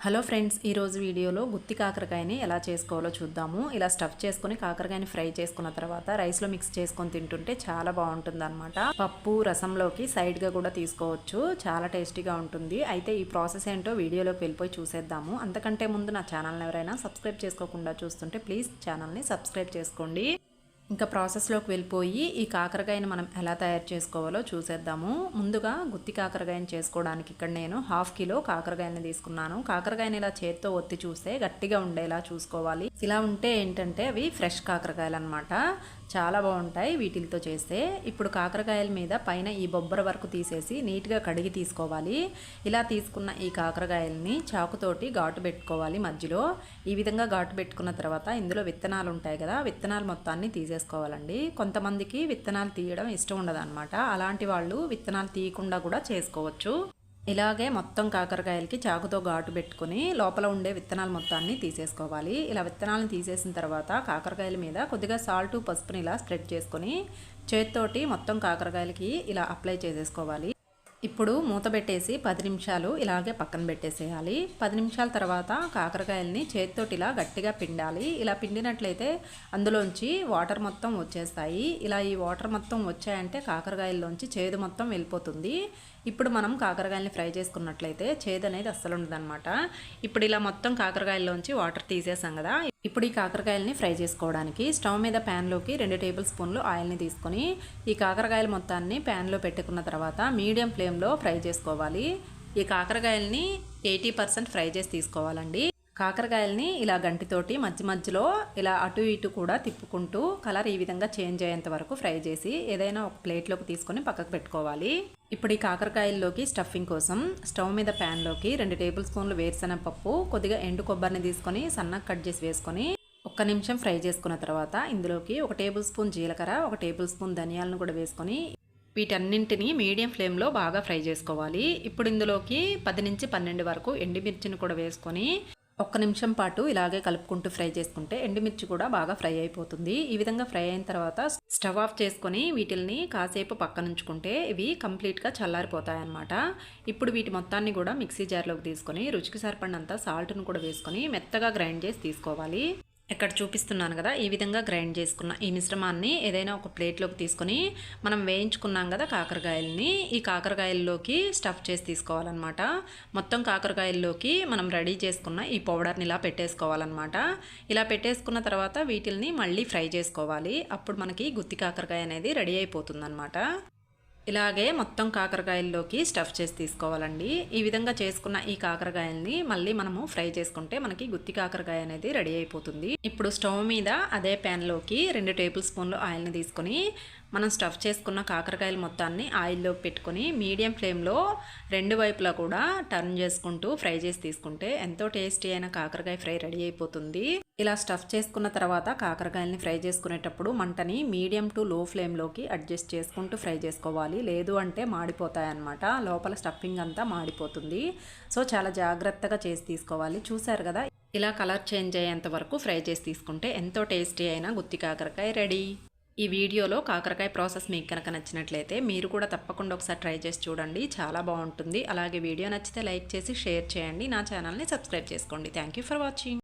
Hello friends ఈరోజు వీడియోలో గుత్తి కాకరకాయని ఎలా చేసుకోవాలో చూద్దాము. ఇలా స్టఫ్ చేసుకుని కాకరకాయని ఫ్రై చేసుకున్న తర్వాత రైస్లో మిక్స్ చేసుకొని తింటుంటే చాలా బాగుంటుంది అనమాట పప్పు రసంలోకి సైడ్గా కూడా తీసుకోవచ్చు. చాలా టేస్టీగా ఉంటుంది. అయితే ఈ ప్రాసెస్ ఏంటో వీడియోలోకి వెళ్ళిపోయి చూసేద్దాము. అంతకంటే ముందు నా ఛానల్ని ఎవరైనా సబ్స్క్రైబ్ చేసుకోకుండా చూస్తుంటే ప్లీజ్ ఛానల్ని సబ్స్క్రైబ్ చేసుకోండి. ఇంకా ప్రాసెస్లోకి వెళ్ళిపోయి ఈ కాకరకాయని మనం ఎలా తయారు చేసుకోవాలో చూసేద్దాము. ముందుగా గుత్తి కాకరకాయని చేసుకోవడానికి ఇక్కడ నేను హాఫ్ కిలో కాకరకాయని తీసుకున్నాను. కాకరకాయని ఇలా చేత్తో ఒత్తి చూస్తే గట్టిగా ఉండేలా చూసుకోవాలి. ఇలా ఉంటే ఏంటంటే అవి ఫ్రెష్ కాకరకాయలు అనమాట చాలా బాగుంటాయి వీటితో చేస్తే. ఇప్పుడు కాకరకాయల మీద పైన ఈ బొబ్బర వరకు తీసేసి నీట్గా కడిగి తీసుకోవాలి. ఇలా తీసుకున్న ఈ కాకరకాయలని చాకుతోటి ఘాటు పెట్టుకోవాలి మధ్యలో. ఈ విధంగా ఘాటు పెట్టుకున్న తర్వాత ఇందులో విత్తనాలు ఉంటాయి కదా విత్తనాలు మొత్తాన్ని చేసుకోవాలండి. కొంతమందికి విత్తనాలు తీయడం ఇష్టం ఉండదన్నమాట. అలాంటి వాళ్ళు విత్తనాలు తీయకుండా కూడా చేసుకోవచ్చు. ఇలాగే మొత్తం కాకరకాయలకి చాకుతో ఘాటు పెట్టుకుని లోపల ఉండే విత్తనాలు మొత్తాన్ని తీసేసుకోవాలి. ఇలా విత్తనాలను తీసేసిన తర్వాత కాకరకాయల మీద కొద్దిగా సాల్ట్ పసుపుని ఇలా స్ప్రెడ్ చేసుకొని చేతితోటి మొత్తం కాకరకాయలకి ఇలా అప్లై చేసేసుకోవాలి. ఇప్పుడు మూత పెట్టేసి పది నిమిషాలు ఇలాగే పక్కన పెట్టేసేయాలి. పది నిమిషాల తర్వాత కాకరకాయలని చేతితోటి ఇలా గట్టిగా పిండాలి. ఇలా పిండినట్లయితే అందులోంచి వాటర్ మొత్తం వచ్చేస్తాయి. ఇలా ఈ వాటర్ మొత్తం వచ్చాయంటే కాకరకాయల్లోంచి చేదు మొత్తం వెళ్ళిపోతుంది. ఇప్పుడు మనం కాకరకాయలని ఫ్రై చేసుకున్నట్లయితే చేదు అనేది అస్సలు ఉండదన్నమాట. ఇప్పుడు ఇలా మొత్తం కాకరకాయల్లోంచి వాటర్ తీసేసాం కదా ఇప్పుడు ఈ కాకరకాయలని ఫ్రై చేసుకోవడానికి స్టవ్ మీద ప్యాన్లోకి రెండు టేబుల్ స్పూన్లు ఆయిల్ని తీసుకొని ఈ కాకరకాయల మొత్తాన్ని ప్యాన్లో పెట్టుకున్న తర్వాత మీడియం ఫ్లేమ్లో ఫ్రై చేసుకోవాలి. ఈ కాకరకాయలని ఎయిటీ పర్సెంట్ ఫ్రై చేసి తీసుకోవాలండి. కాకరకాయలని ఇలా గంటితోటి మధ్య మధ్యలో ఇలా అటు ఇటు కూడా తిప్పుకుంటూ కలర్ ఈ విధంగా చేంజ్ అయ్యేంత వరకు ఫ్రై చేసి ఏదైనా ఒక ప్లేట్లోకి తీసుకొని పక్కకు పెట్టుకోవాలి. ఇప్పుడు ఈ కాకరకాయల్లోకి స్టఫింగ్ కోసం స్టవ్ మీద ప్యాన్లోకి రెండు టేబుల్ స్పూన్లు వేరుశనగ పప్పు కొద్దిగా ఎండు కొబ్బరిని తీసుకొని సన్నగా కట్ చేసి వేసుకొని ఒక్క నిమిషం ఫ్రై చేసుకున్న తర్వాత ఇందులోకి ఒక టేబుల్ స్పూన్ జీలకర్ర ఒక టేబుల్ స్పూన్ ధనియాలను కూడా వేసుకొని వీటన్నింటిని మీడియం ఫ్లేమ్లో బాగా ఫ్రై చేసుకోవాలి. ఇప్పుడు ఇందులోకి పది నుంచి పన్నెండు వరకు ఎండుమిర్చిని కూడా వేసుకొని ఒక్క నిమిషం పాటు ఇలాగే కలుపుకుంటూ ఫ్రై చేసుకుంటే ఎండుమిర్చి కూడా బాగా ఫ్రై అయిపోతుంది. ఈ విధంగా ఫ్రై అయిన తర్వాత స్టవ్ ఆఫ్ చేసుకొని వీటిల్ని కాసేపు పక్కనుంచుకుంటే ఇవి కంప్లీట్గా చల్లారిపోతాయి అన్నమాట ఇప్పుడు వీటి మొత్తాన్ని కూడా మిక్సీ జార్లోకి తీసుకొని రుచికి సరిపడినంత సాల్ట్ను కూడా వేసుకొని మెత్తగా గ్రైండ్ చేసి తీసుకోవాలి. ఇక్కడ చూపిస్తున్నాను కదా ఈ విధంగా గ్రైండ్ చేసుకున్న ఈ మిశ్రమాన్ని ఏదైనా ఒక ప్లేట్లోకి తీసుకొని మనం వేయించుకున్నాం కదా కాకరకాయలని ఈ కాకరకాయల్లోకి స్టఫ్ చేసి తీసుకోవాలన్నమాట. మొత్తం కాకరకాయల్లోకి మనం రెడీ చేసుకున్న ఈ పౌడర్ని ఇలా పెట్టేసుకోవాలన్నమాట. ఇలా పెట్టేసుకున్న తర్వాత వీటిల్ని మళ్ళీ ఫ్రై చేసుకోవాలి. అప్పుడు మనకి గుత్తి కాకరకాయ అనేది రెడీ అయిపోతుంది ఇలాగే మొత్తం కాకరకాయల్లోకి స్టఫ్ చేసి తీసుకోవాలండి. ఈ విధంగా చేసుకున్న ఈ కాకరకాయల్ని మళ్ళీ మనము ఫ్రై చేసుకుంటే మనకి గుత్తి కాకరకాయ అనేది రెడీ అయిపోతుంది. ఇప్పుడు స్టవ్ మీద అదే ప్యాన్లోకి రెండు టేబుల్ స్పూన్లు ఆయిల్ని తీసుకొని మనం స్టఫ్ చేసుకున్న కాకరకాయల మొత్తాన్ని ఆయిల్లో పెట్టుకొని మీడియం ఫ్లేమ్లో రెండు వైపులా కూడా టర్న్ చేసుకుంటూ ఫ్రై చేసి తీసుకుంటే ఎంతో టేస్టీ అయిన కాకరకాయ ఫ్రై రెడీ అయిపోతుంది. ఇలా స్టఫ్ చేసుకున్న తర్వాత కాకరకాయలని ఫ్రై చేసుకునేటప్పుడు మంటని మీడియం టు లో ఫ్లేమ్లోకి అడ్జస్ట్ చేసుకుంటూ ఫ్రై చేసుకోవాలి. లేదు అంటే మాడిపోతాయి అన్నమాట లోపల స్టఫింగ్ అంతా మాడిపోతుంది. సో చాలా జాగ్రత్తగా చేసి తీసుకోవాలి. చూసారు కదా? ఇలా కలర్ చేంజ్ అయ్యేంత వరకు ఫ్రై చేసి తీసుకుంటే ఎంతో టేస్టీ అయిన గుత్తి కాకరకాయ రెడీ. ఈ వీడియోలో కాకరకాయ ప్రాసెస్ మీకు కనుక నచ్చినట్లయితే మీరు కూడా తప్పకుండా ఒకసారి ట్రై చేసి చూడండి. చాలా బాగుంటుంది. అలాగే వీడియో నచ్చితే లైక్ చేసి షేర్ చేయండి. నా ఛానల్ని సబ్స్క్రైబ్ చేసుకోండి. Thank for watching.